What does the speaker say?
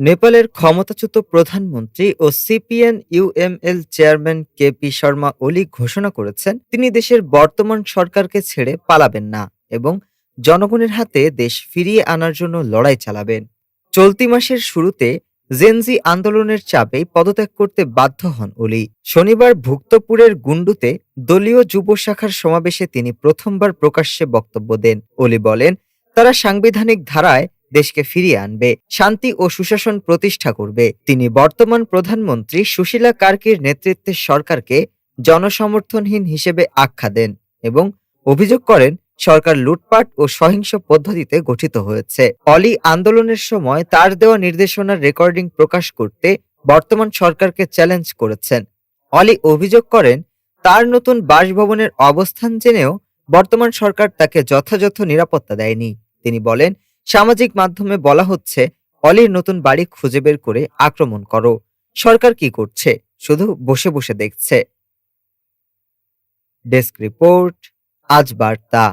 নেপালের ক্ষমতাচ্যুত প্রধানমন্ত্রী ও CPN UML chairman K P Sharma Oli ঘোষণা করেছেন, তিনি দেশের বর্তমান সরকারকে ছেড়ে পালাবেন না এবং জনগণের হাতে দেশ ফিরিয়ে আনার জন্য লড়াই চালাবেন। চলতি মাসের শুরুতে জেনজি আন্দোলনের চাপে পদত্যাগ করতে বাধ্য হন ওলি। শনিবার ভুক্তপুরের গুন্ডুতে দলীয় যুব শাখার সমাবেশে তিনি প্রথমবার প্রকাশ্যে বক্তব্য দেন। ওলি বলেন, তারা সাংবিধানিক ধারায় দেশকে ফিরিয়ে আনবে, শান্তি ও সুশাসন প্রতিষ্ঠা করবে। তিনি বর্তমান প্রধানমন্ত্রী সুশীলা কার্কির নেতৃত্বের সরকারকে জনসমর্থনহীন হিসেবে আখ্যা দেন এবং অভিযোগ করেন, সরকার লুটপাট ও সহিংস পদ্ধতিতে গঠিত হয়েছে। অলি আন্দোলনের সময় তার দেওয়া নির্দেশনার রেকর্ডিং প্রকাশ করতে বর্তমান সরকারকে চ্যালেঞ্জ করেছেন। অলি অভিযোগ করেন, তার নতুন বাসভবনের অবস্থান জেনেও বর্তমান সরকার তাকে যথাযথ নিরাপত্তা দেয়নি। তিনি বলেন সামাজিক মাধ্যমে বলা হচ্ছে, অলির নতুন বাড়ি খুঁজে বের করে আক্রমণ করো। সরকার কি করছে? শুধু বসে বসে দেখছে। ডেস্ক রিপোর্ট, আজ বার্তা।